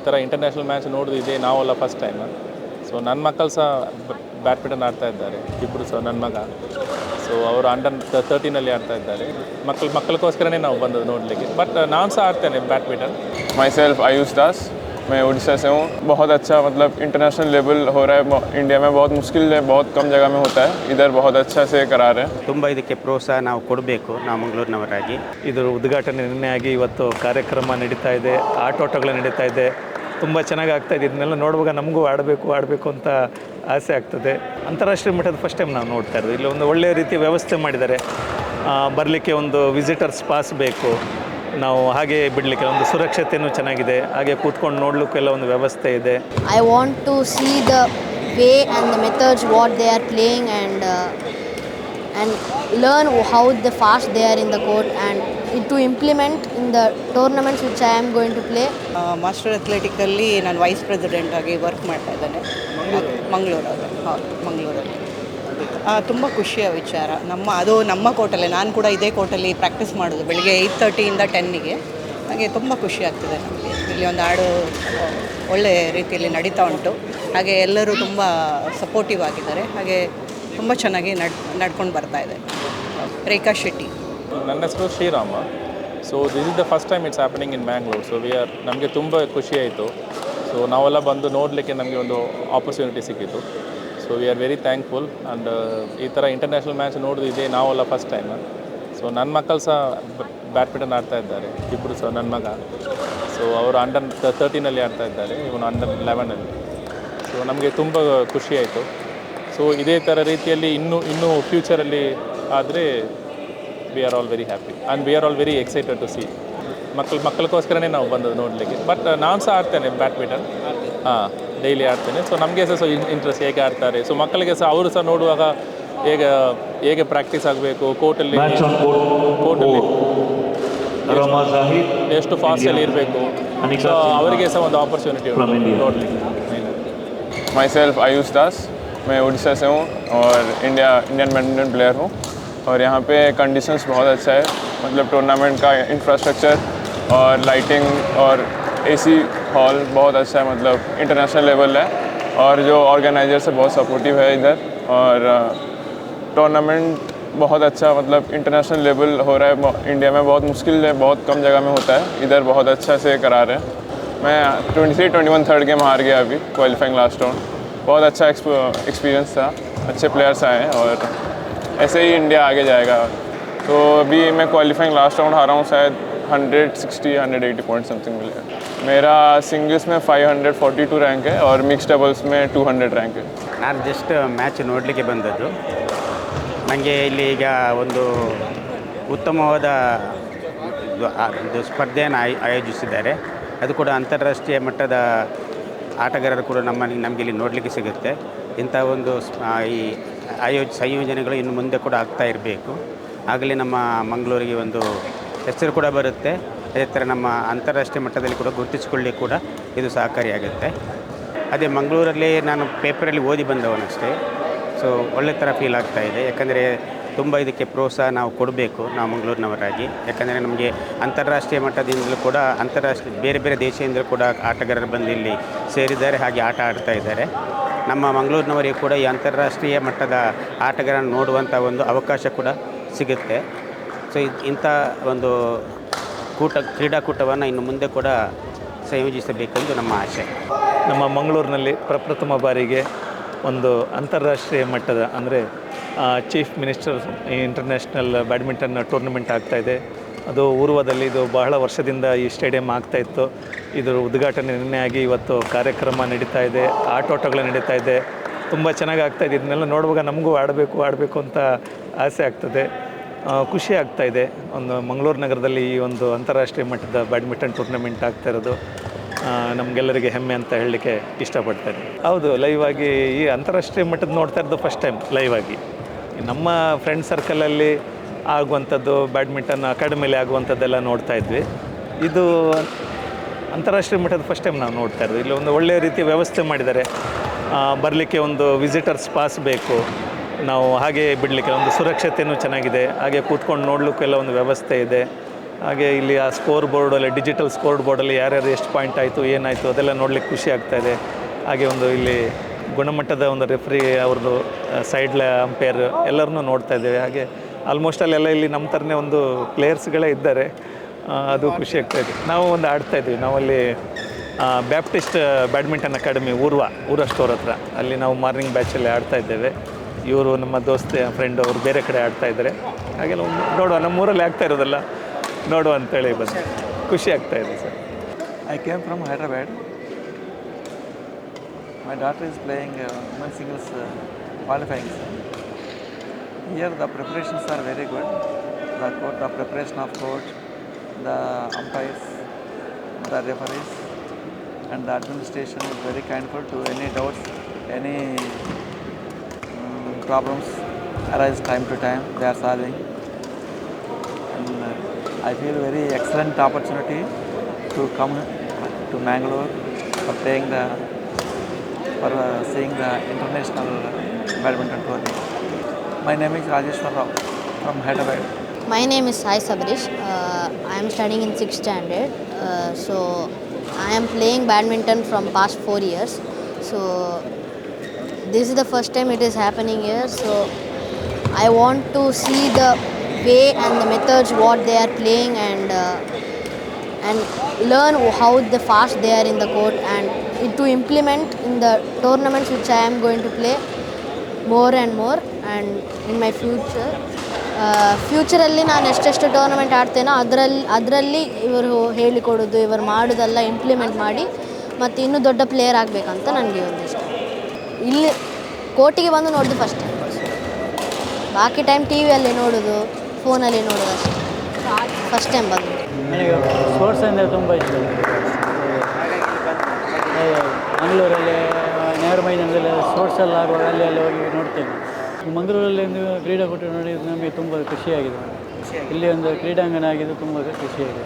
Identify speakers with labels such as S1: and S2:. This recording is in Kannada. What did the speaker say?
S1: ಈ ಥರ ಇಂಟರ್ನ್ಯಾಷನಲ್ ಮ್ಯಾಚ್ ನೋಡಿದಿದೆ ನಾವಲ್ಲ ಫಸ್ಟ್ ಟೈಮ್ ಸೊ ನನ್ನ ಮಕ್ಕಳು ಸಹ ಬ್ಯಾಡ್ಮಿಂಟನ್ ಆಡ್ತಾ ಇದ್ದಾರೆ. ಇಬ್ಬರು ಸಹ ನನ್ನ ಮಗ. ಸೊ ಅವರು ಅಂಡರ್ ತರ್ಟೀನಲ್ಲಿ ಆಡ್ತಾ ಇದ್ದಾರೆ. ಮಕ್ಕಳು ಮಕ್ಕಳಿಗೋಸ್ಕರನೇ ನಾವು ಬಂದದ್ದು ನೋಡಲಿಕ್ಕೆ. ಬಟ್ ನಾನು ಸಹ ಆಡ್ತೇನೆ badminton
S2: myself I use Das मैं उड़ीसा से हूँ बहुत अच्छा मतलब इंटरनेशनल लेवल हो रहा है ब- इंडिया में बहुत मुश्किल है बहुत कम जगह में होता है इधर बहुत अच्छा से करा रहे हैं
S3: ತುಂಬ ಇದಕ್ಕೆ ಪ್ರೋತ್ಸಾಹ ನಾವು ಕೊಡಬೇಕು ನಾವು ಮಂಗಳೂರಿನವರಾಗಿ
S4: ಇದರ ಉದ್ಘಾಟನೆ ನಿನ್ನೆ ಆಗಿ ಇವತ್ತು ಕಾರ್ಯಕ್ರಮ ನಡೀತಾ ಇದೆ ಆಟೋಟಗಳು ನಡೀತಾ ಇದೆ ತುಂಬ ಚೆನ್ನಾಗಿ ಆಗ್ತಾ ಇದೆ ಇದನ್ನೆಲ್ಲ ನೋಡುವಾಗ ನಮಗೂ ಆಡಬೇಕು ಆಡಬೇಕು ಅಂತ ಆಸೆ ಆಗ್ತದೆ ಅಂತಾರಾಷ್ಟ್ರೀಯ ಮಟ್ಟದ ಫಸ್ಟ್ ಟೈಮ್ ನಾವು ನೋಡ್ತಾ ಇರೋದು ಇಲ್ಲಿ ಒಂದು ಒಳ್ಳೆಯ ರೀತಿಯ ವ್ಯವಸ್ಥೆ ಮಾಡಿದ್ದಾರೆ ಬರಲಿಕ್ಕೆ ಒಂದು ವಿಸಿಟರ್ಸ್ ಪಾಸ್ ಬೇಕು ನಾವು ಹಾಗೆ ಬಿಡಲಿಕ್ಕೆ ಒಂದು ಸುರಕ್ಷತೆಯೂ ಚೆನ್ನಾಗಿದೆ. ಹಾಗೆ ಕೂತ್ಕೊಂಡು ನೋಡಲಿಕ್ಕೆಲ್ಲ ಒಂದು ವ್ಯವಸ್ಥೆ ಇದೆ.
S5: I want to see the way and the methods what they are playing and and learn how the fast they are in the court and to implement in the tournaments which I am going to play
S6: master athletically ನಾನು ವೈಸ್ ಪ್ರೆಸಿಡೆಂಟ್ ಆಗಿ ವರ್ಕ್ ಮಾಡ್ತಾ ಇದ್ದೇನೆ. ಮಂಗಳೂರು. ಮಂಗಳೂರಲ್ಲಿ. ತುಂಬ ಖುಷಿಯ ವಿಚಾರ. ನಮ್ಮ, ಅದು ನಮ್ಮ ಕೋರ್ಟಲ್ಲೇ ನಾನು ಕೂಡ ಇದೇ ಕೋಟಲ್ಲಿ ಪ್ರಾಕ್ಟೀಸ್ ಮಾಡೋದು, ಬೆಳಿಗ್ಗೆ ಏಯ್ಟ್ ತರ್ಟಿಯಿಂದ ಟೆನ್ನಿಗೆ ಹಾಗೆ ತುಂಬ ಖುಷಿ ಆಗ್ತದೆ ನಮಗೆ. ಇಲ್ಲಿ ಒಂದು ಹಾಡು ಒಳ್ಳೆಯ ಒಳ್ಳೆ ರೀತಿಯಲ್ಲಿ ನಡೀತಾ ಉಂಟು. ಹಾಗೆ ಎಲ್ಲರೂ ತುಂಬ ಸಪೋರ್ಟಿವ್ ಆಗಿದ್ದಾರೆ. ಹಾಗೆ ತುಂಬ ಚೆನ್ನಾಗಿ ನಡ್, ನಡ್ಕೊಂಡು ಬರ್ತಾ ಇದೆ. ರೇಖಾ ಶೆಟ್ಟಿ.
S1: ನನ್ನ ಹೆಸರು Shriram. So this is the first time it's happening in Mangalore so we are ನಮಗೆ ತುಂಬ ಖುಷಿ ಆಯಿತು. ಸೊ ನಾವೆಲ್ಲ ಬಂದು ನೋಡಲಿಕ್ಕೆ ನಮಗೆ ಒಂದು ಆಪರ್ಚುನಿಟಿ ಸಿಕ್ಕಿತ್ತು so we are very thankful and ಈ ಥರ ಇಂಟರ್ನ್ಯಾಷನಲ್ ಮ್ಯಾಚ್ ನೋಡಿದಿದೆ ನಾವಲ್ಲ ಫಸ್ಟ್ ಟೈಮ್ ಸೊ ನನ್ನ ಮಕ್ಕಳು ಸಹ ಬ್ಯಾಡ್ಮಿಂಟನ್ ಆಡ್ತಾ ಇದ್ದಾರೆ. ಇಬ್ಬರು ಸಹ ನನ್ನ ಮಗ. ಸೊ ಅವರು ಅಂಡರ್ ತರ್ಟೀನಲ್ಲಿ ಆಡ್ತಾ ಇದ್ದಾರೆ. ಇವನು ಅಂಡರ್ ಲೆವೆನಲ್ಲಿ ಸೊ ನಮಗೆ ತುಂಬ ಖುಷಿ ಆಯಿತು. ಸೊ ಇದೇ ಥರ ರೀತಿಯಲ್ಲಿ ಇನ್ನೂ ಇನ್ನೂ ಫ್ಯೂಚರಲ್ಲಿ ಆದರೆ we are all very happy and we are all very excited to see ಮಕ್ಕಳು ಮಕ್ಕಳಿಗೋಸ್ಕರನೇ ನಾವು ಬಂದದ್ದು ನೋಡಲಿಕ್ಕೆ. ಬಟ್ ನಾನು ಸಹ ಆಡ್ತೇನೆ ಬ್ಯಾಡ್ಮಿಂಟನ್ ಹಾಂ. ಡೈಲಿ ಆಡ್ತೇನೆ ಸೊ ನಮಗೆ ಸಹ ಸೊ ಇಂಟ್ರೆಸ್ಟ್ ಹೇಗೆ ಆಡ್ತಾರೆ ಸೊ ಮಕ್ಕಳಿಗೆ ಸಹ ಅವರು ಸಹ ನೋಡುವಾಗ ಹೇಗೆ ಹೇಗೆ ಪ್ರಾಕ್ಟೀಸ್ ಆಗಬೇಕು ಕೋರ್ಟಲ್ಲಿ
S7: Match on court
S1: ಕೋರ್ಟಲ್ಲಿ
S7: four. Rama Zahid.
S1: ಎಷ್ಟು ಫಾಸ್ಟಲ್ಲಿ ಇರಬೇಕು
S7: Anika
S1: ಸೊ
S7: Sinha
S1: ಅವರಿಗೆ ಸಹ ಒಂದು ಆಪರ್ಚುನಿಟಿ
S7: from India.
S1: ನೋಡಲಿಕ್ಕೆ
S2: माई सेल्फ आयुष दास मैं उड़ीसा से हूँ और इंडिया इंडियन बैडमिंटन प्लेयर हूँ और यहाँ पे कंडीशंस बहुत अच्छा है मतलब टूर्नामेंट का इंफ्रास्ट्रक्चर और लाइटिंग और एसी हॉल बहुत अच्छा है मतलब इंटरनेशनल लेवल है और जो ऑर्गेनाइजर से बहुत सपोर्टिव है इधर और टूर्नामेंट बहुत अच्छा मतलब इंटरनेशनल लेवल हो रहा है इंडिया में बहुत मुश्किल है, बहुत कम जगह में होता है, इधर बहुत अच्छा से करा रहे हैं। मैं twenty three twenty one third game हार गया अभी क्वालिफाइंग लास्ट राउंड बहुत अच्छा एक्सपीरियंस था, अच्छे प्लेयर्स आए हैं और ऐसे ही इंडिया आगे जाएगा। तो अभी मैं क्वालिफाइंग लास्ट राउंड हारा हूँ, शायद 160 180 पॉइंट समथिंग मिलेगा मेरा सिंगल्स में 542 रैंक है और मिक्स डबल्स में 200 रैंक है
S3: ನಾನು ಜಸ್ಟ್ ಮ್ಯಾಚ್ ನೋಡಲಿಕ್ಕೆ ಬಂದದ್ದು ನನಗೆ ಇಲ್ಲಿ ಈಗ ಒಂದು ಉತ್ತಮವಾದ ಇದು ಆ- ಇದು ಸ್ಪರ್ಧೆಯನ್ನು ಆಯ್ ಆಯೋಜಿಸಿದ್ದಾರೆ ಅದು ಕೂಡ ಅಂತಾರಾಷ್ಟ್ರೀಯ ಮಟ್ಟದ ಆಟಗಾರರು ಕೂಡ ನಮ್ಮಲ್ಲಿ ನಮಗೆ ಇಲ್ಲಿ ನೋಡಲಿಕ್ಕೆ ಸಿಗುತ್ತೆ ಇಂಥ ಒಂದು ಸ್- ಆ, ಈ ಆಯೋಜ ಸಂಯೋಜನೆಗಳು ಇನ್ನು ಮುಂದೆ ಕೂಡ ಆಗ್ತಾ ಇರಬೇಕು ಆಗಲೇ ನಮ್ಮ ಮಂಗಳೂರಿಗೆ ಒಂದು ಹೆಸರು ಕೂಡ ಬರುತ್ತೆ ಅದೇ ಥರ ನಮ್ಮ ಅಂತಾರಾಷ್ಟ್ರೀಯ ಮಟ್ಟದಲ್ಲಿ ಕೂಡ ಗುರುತಿಸಿಕೊಳ್ಳಿ ಕೂಡ ಇದು ಸಹಕಾರಿಯಾಗುತ್ತೆ. ಅದೇ ಮಂಗಳೂರಲ್ಲಿ ನಾನು ಪೇಪರಲ್ಲಿ ಓದಿ ಬಂದವನಷ್ಟೇ. ಸೊ ಒಳ್ಳೆ ಥರ ಫೀಲ್ ಆಗ್ತಾ ಇದೆ. ಯಾಕಂದರೆ ತುಂಬ ಇದಕ್ಕೆ ಪ್ರೋತ್ಸಾಹ ನಾವು ಕೊಡಬೇಕು ನಾವು ಮಂಗಳೂರಿನವರಾಗಿ. ಯಾಕಂದರೆ ನಮಗೆ ಅಂತಾರಾಷ್ಟ್ರೀಯ ಮಟ್ಟದಿಂದಲೂ ಕೂಡ ಅಂತಾರಾಷ್ಟ್ರೀಯ, ಬೇರೆ ಬೇರೆ ದೇಶದಿಂದಲೂ ಕೂಡ ಆಟಗಾರರು ಬಂದು ಇಲ್ಲಿ ಸೇರಿದ್ದಾರೆ, ಹಾಗೆ ಆಟ ಆಡ್ತಾ ಇದ್ದಾರೆ. ನಮ್ಮ ಮಂಗಳೂರಿನವರಿಗೆ ಕೂಡ ಈ ಅಂತಾರಾಷ್ಟ್ರೀಯ ಮಟ್ಟದ ಆಟಗಾರನ್ನು ನೋಡುವಂಥ ಒಂದು ಅವಕಾಶ ಕೂಡ ಸಿಗುತ್ತೆ. ಸೊ ಇಂಥ ಒಂದು ಕೂಟ, ಕ್ರೀಡಾಕೂಟವನ್ನು ಇನ್ನು ಮುಂದೆ ಕೂಡ ಸಂಯೋಜಿಸಬೇಕೆಂದು ನಮ್ಮ ಆಶೆ
S4: ನಮ್ಮ ಮಂಗಳೂರಿನಲ್ಲಿ ಪ್ರಪ್ರಥಮ ಬಾರಿಗೆ ಒಂದು ಅಂತಾರಾಷ್ಟ್ರೀಯ ಮಟ್ಟದ ಅಂದರೆ chief minister international badminton tournament ಆಗ್ತಾಯಿದೆ ಅದು ಊರ್ವದಲ್ಲಿ ಇದು ಬಹಳ ವರ್ಷದಿಂದ ಈ ಸ್ಟೇಡಿಯಂ ಆಗ್ತಾ ಇತ್ತು. ಇದರ ಉದ್ಘಾಟನೆ ನಿನ್ನೆ ಆಗಿ ಇವತ್ತು ಕಾರ್ಯಕ್ರಮ ನಡೀತಾ ಇದೆ, ಆಟೋಟಗಳು ನಡೀತಾ ಇದೆ. ತುಂಬ ಚೆನ್ನಾಗಿ ಆಗ್ತಾ ಇದೆ. ಇದನ್ನೆಲ್ಲ ನೋಡುವಾಗ ನಮಗೂ ಆಡಬೇಕು ಆಡಬೇಕು ಅಂತ ಆಸೆ ಆಗ್ತದೆ. ಖುಷಿ ಆಗ್ತಾ ಇದೆ. ಒಂದು ಮಂಗಳೂರು ನಗರದಲ್ಲಿ ಈ ಒಂದು ಅಂತಾರಾಷ್ಟ್ರೀಯ ಮಟ್ಟದ ಬ್ಯಾಡ್ಮಿಂಟನ್ ಟೂರ್ನಮೆಂಟ್ ಆಗ್ತಾ ಇರೋದು ನಮಗೆಲ್ಲರಿಗೆ ಹೆಮ್ಮೆ ಅಂತ ಹೇಳಲಿಕ್ಕೆ ಇಷ್ಟಪಡ್ತೇನೆ ಹೌದು ಲೈವ್ ಆಗಿ ಈ ಅಂತಾರಾಷ್ಟ್ರೀಯ ಮಟ್ಟದ ನೋಡ್ತಾ ಇರೋದು ಫಸ್ಟ್ ಟೈಮ್ ಲೈವ್ ಆಗಿ. ನಮ್ಮ ಫ್ರೆಂಡ್ ಸರ್ಕಲಲ್ಲಿ ಆಗುವಂಥದ್ದು, ಬ್ಯಾಡ್ಮಿಂಟನ್ ಅಕಾಡೆಮಿಲಿ ಆಗುವಂಥದ್ದೆಲ್ಲ ನೋಡ್ತಾ ಇದ್ವಿ. ಇದು ಅಂತಾರಾಷ್ಟ್ರೀಯ ಮಟ್ಟದ ಫಸ್ಟ್ ಟೈಮ್ ನಾವು ನೋಡ್ತಾ ಇರೋದು. ಇಲ್ಲಿ ಒಂದು ಒಳ್ಳೆಯ ರೀತಿ ವ್ಯವಸ್ಥೆ ಮಾಡಿದ್ದಾರೆ. ಬರಲಿಕ್ಕೆ ಒಂದು ವಿಸಿಟರ್ಸ್ ಪಾಸ್ ಬೇಕು. ನಾವು ಹಾಗೆ ಬಿಡಲಿಕ್ಕೆ ಒಂದು ಸುರಕ್ಷತೆಯೂ ಚೆನ್ನಾಗಿದೆ. ಹಾಗೆ ಕೂತ್ಕೊಂಡು ನೋಡಲಿಕ್ಕೆಲ್ಲ ಒಂದು ವ್ಯವಸ್ಥೆ ಇದೆ. ಹಾಗೆ ಇಲ್ಲಿ ಆ ಸ್ಕೋರ್ ಬೋರ್ಡಲ್ಲಿ ಡಿಜಿಟಲ್ ಸ್ಕೋರ್ ಬೋರ್ಡಲ್ಲಿ ಯಾರ್ಯಾರು ಎಷ್ಟು ಪಾಯಿಂಟ್ ಆಯಿತು, ಏನಾಯಿತು ಅದೆಲ್ಲ ನೋಡಲಿಕ್ಕೆ ಖುಷಿ ಆಗ್ತಾ ಇದೆ. ಹಾಗೆ ಒಂದು ಇಲ್ಲಿ ಗುಣಮಟ್ಟದ ಒಂದು ರೆಫ್ರಿ ಅವ್ರದ್ದು ಸೈಡ್ ಅಂಪೈರ್ ಎಲ್ಲರನ್ನೂ ನೋಡ್ತಾ ಇದ್ದೇವೆ. ಹಾಗೆ ಆಲ್ಮೋಸ್ಟ್ ಅಲ್ಲೆಲ್ಲ ಇಲ್ಲಿ ನಮ್ಮ ಥರನೇ ಒಂದು ಪ್ಲೇಯರ್ಸ್ಗಳೇ ಇದ್ದಾರೆ. ಅದು ಖುಷಿ ಆಗ್ತಾ ಇದೆ. ನಾವು ಒಂದು ಆಡ್ತಾ ಇದ್ವಿ ನಾವಲ್ಲಿ ಬ್ಯಾಪ್ಟಿಸ್ಟ್ ಬ್ಯಾಡ್ಮಿಂಟನ್ ಅಕಾಡೆಮಿ ಊರ್ವ ಊರ ಸ್ಟೋರ್ ಹತ್ರ. ಅಲ್ಲಿ ನಾವು ಮಾರ್ನಿಂಗ್ ಬ್ಯಾಚಲ್ಲಿ ಆಡ್ತಾ ಇದ್ದೇವೆ. ಇವರು ನಮ್ಮ ದೋಸ್ತ ಫ್ರೆಂಡ್ ಅವರು ಬೇರೆ ಕಡೆ ಆಡ್ತಾ ಇದ್ದಾರೆ. ಹಾಗೆಲ್ಲ ಒಂದು ನೋಡುವ ನಮ್ಮೂರಲ್ಲಿ ಆಗ್ತಾ ಇರೋದಲ್ಲ ನೋಡುವ ಅಂತೇಳಿ ಬಂದು. ಖುಷಿ ಆಗ್ತಾ ಇದೆ sir.
S8: I came from Hyderabad my daughter is playing uh, singles qualifying here the preparations are very good the good. The preparation of preparation the umpires the referees and the administration is very kindful to any any um, problems arise time to time. They are solving. And uh, I feel very excellent opportunity to come to Mangalore for playing the for uh, seeing the international badminton tournament. My name is Rajeshwar Rao from Hyderabad.
S5: My name is Sai Sabrish. Uh, I am studying in 6th standard. Uh, so I am playing badminton from past four years. So this is the first time it is happening here. So I want to see the way and the methods what they are playing and uh, and learn how the fast they are in the court and to implement in the tournaments which I am going to play more and more and in my future ಫ್ಯೂಚರಲ್ಲಿ ನಾನು ಎಷ್ಟೆಷ್ಟು ಟೂರ್ನಮೆಂಟ್ ಆಡ್ತೇನೋ ಅದರಲ್ಲಿ ಅದರಲ್ಲಿ ಇವರು ಹೇಳಿಕೊಡೋದು ಇವರು ಮಾಡೋದೆಲ್ಲ ಇಂಪ್ಲಿಮೆಂಟ್ ಮಾಡಿ ಮತ್ತು ಇನ್ನೂ ದೊಡ್ಡ ಪ್ಲೇಯರ್ ಆಗಬೇಕಂತ ನನಗೆ ಒಂದು ಇಷ್ಟ ಇಲ್ಲಿ ಕೋರ್ಟಿಗೆ ಬಂದು ನೋಡೋದು ಫಸ್ಟ್ ಬಾಕಿ ಟೈಮ್ ಟಿ ವಿಯಲ್ಲಿ ನೋಡೋದು ಫೋನಲ್ಲಿ ನೋಡೋದು ಅಷ್ಟೇ. ಫಸ್ಟ್ ಟೈಮ್ ಬಂದು.
S9: ನನಗೆ ಸ್ಪೋರ್ಟ್ಸ್ ಅಂದರೆ ತುಂಬ ಇಷ್ಟ. ಮಂಗಳೂರಲ್ಲಿ, ನೆಹರು ಮೈದಾನದಲ್ಲಿ ಸ್ಪೋರ್ಟ್ಸ್ ಎಲ್ಲ ಆಗುವಾಗ ಅಲ್ಲಿ ಅಲ್ಲಿ ಹೋಗಿ ನೋಡ್ತೇನೆ. ಮಂಗಳೂರಲ್ಲಿ ಒಂದು ಕ್ರೀಡಾಕೂಟ ನೋಡಿ ನಮಗೆ ತುಂಬ ಖುಷಿಯಾಗಿದೆ. ಇಲ್ಲಿ ಒಂದು ಕ್ರೀಡಾಂಗಣ ಆಗಿದ್ದು ತುಂಬ ಖುಷಿಯಾಗಿದೆ.